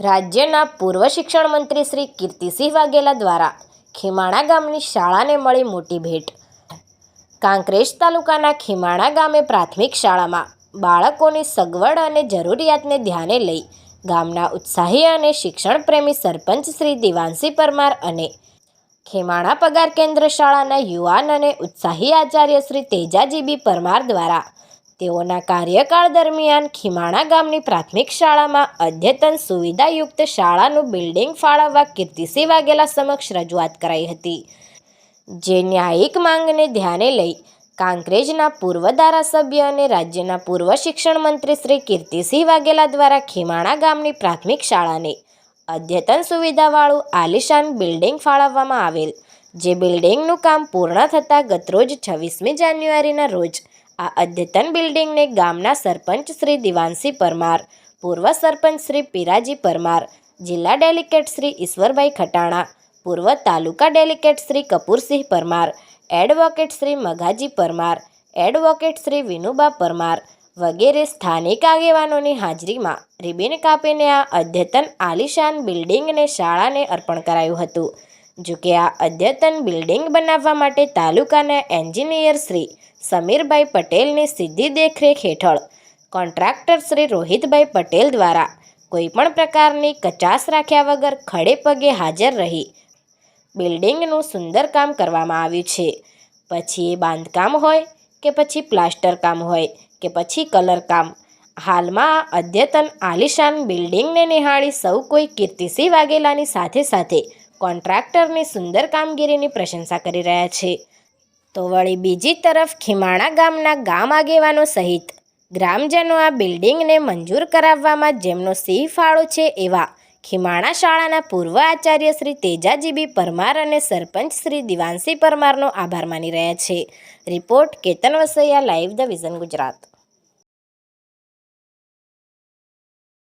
રાજ્યના પૂર્વ શિક્ષણ મંત્રી શ્રી કીર્તિસિંહ વાઘેલા દ્વારા ખીમાણા ગામની શાળાને મળી મોટી ભેટ. કાંકરેજ તાલુકાના ખીમાણા ગામે પ્રાથમિક શાળામાં બાળકોની સગવડ અને જરૂરિયાતને ધ્યાને લઈ ગામના ઉત્સાહી અને શિક્ષણ પ્રેમી સરપંચ શ્રી દિવાનસિંહ પરમાર અને ખેમાણા પગાર કેન્દ્ર શાળાના યુવાન અને ઉત્સાહી આચાર્ય શ્રી તેજાજીબી પરમાર દ્વારા તેઓના કાર્યકાળ દરમિયાન ખીમાણા ગામની પ્રાથમિક શાળામાં અદ્યતન સુવિધાયુક્ત શાળાનું બિલ્ડિંગ ફાળવવા કીર્તિસિંહ વાઘેલા સમક્ષ રજૂઆત કરાઈ હતી. જે ન્યાયિક માંગને ધ્યાને લઈ કાંકરેજના પૂર્વ ધારાસભ્ય અને રાજ્યના પૂર્વ શિક્ષણ મંત્રી શ્રી કીર્તિસિંહ વાઘેલા દ્વારા ખીમાણા ગામની પ્રાથમિક શાળાને અદ્યતન સુવિધાવાળું આલિશાન બિલ્ડિંગ ફાળવવામાં આવેલ, જે બિલ્ડિંગનું કામ પૂર્ણ થતાં ગતરોજ છવ્વીસમી જાન્યુઆરીના રોજ આ અદ્યતન બિલ્ડિંગને ગામના સરપંચ શ્રી દિવાનસિંહ પરમાર, પૂર્વ સરપંચ શ્રી પીરાજી પરમાર, જિલ્લા ડેલિકેટ શ્રી ઈશ્વરભાઈ ખટાણા, પૂર્વ taluka delegate Shri Kapoorsinh Parmar, advocate Shri Maghaji Parmar, advocate Shri Vinuba Parmar વગેરે સ્થાનિક આગેવાનોની હાજરીમાં રિબિન કાપીને આ અદ્યતન આલિશાન બિલ્ડિંગને શાળાને અર્પણ કરાયું હતું. જોકે આ અદ્યતન બિલ્ડિંગ બનાવવા માટે તાલુકાના એન્જિનિયર શ્રી સમીરભાઈ પટેલની સીધી દેખરેખ હેઠળ કોન્ટ્રાક્ટર શ્રી રોહિતભાઈ પટેલ દ્વારા કોઈપણ પ્રકારની કચાસ રાખ્યા વગર ખડે પગે હાજર રહી બિલ્ડિંગનું સુંદર કામ કરવામાં આવ્યું છે. પછી એ બાંધકામ હોય કે પછી પ્લાસ્ટર કામ હોય કે પછી કલર કામ, હાલમાં અદ્યતન આલિશાન બિલ્ડિંગને નિહાળી સૌ કોઈ કીર્તિસિંહ વાઘેલાની સાથે સાથે કોન્ટ્રાક્ટરની સુંદર કામગીરીની પ્રશંસા કરી રહ્યા છે. તો વળી બીજી તરફ ખીમાણા ગામના ગામ આગેવાનો સહિત ગ્રામજનો આ બિલ્ડિંગને મંજૂર કરાવવામાં જેમનો સિંહ ફાળો છે એવા ખીમાણા શાળાના પૂર્વ આચાર્ય શ્રી તેજાજીબી પરમાર અને સરપંચ શ્રી દિવાનસિંહ પરમારનો આભાર માની રહ્યા છે. Report Ketan Vasaiya, live the vision Gujarat.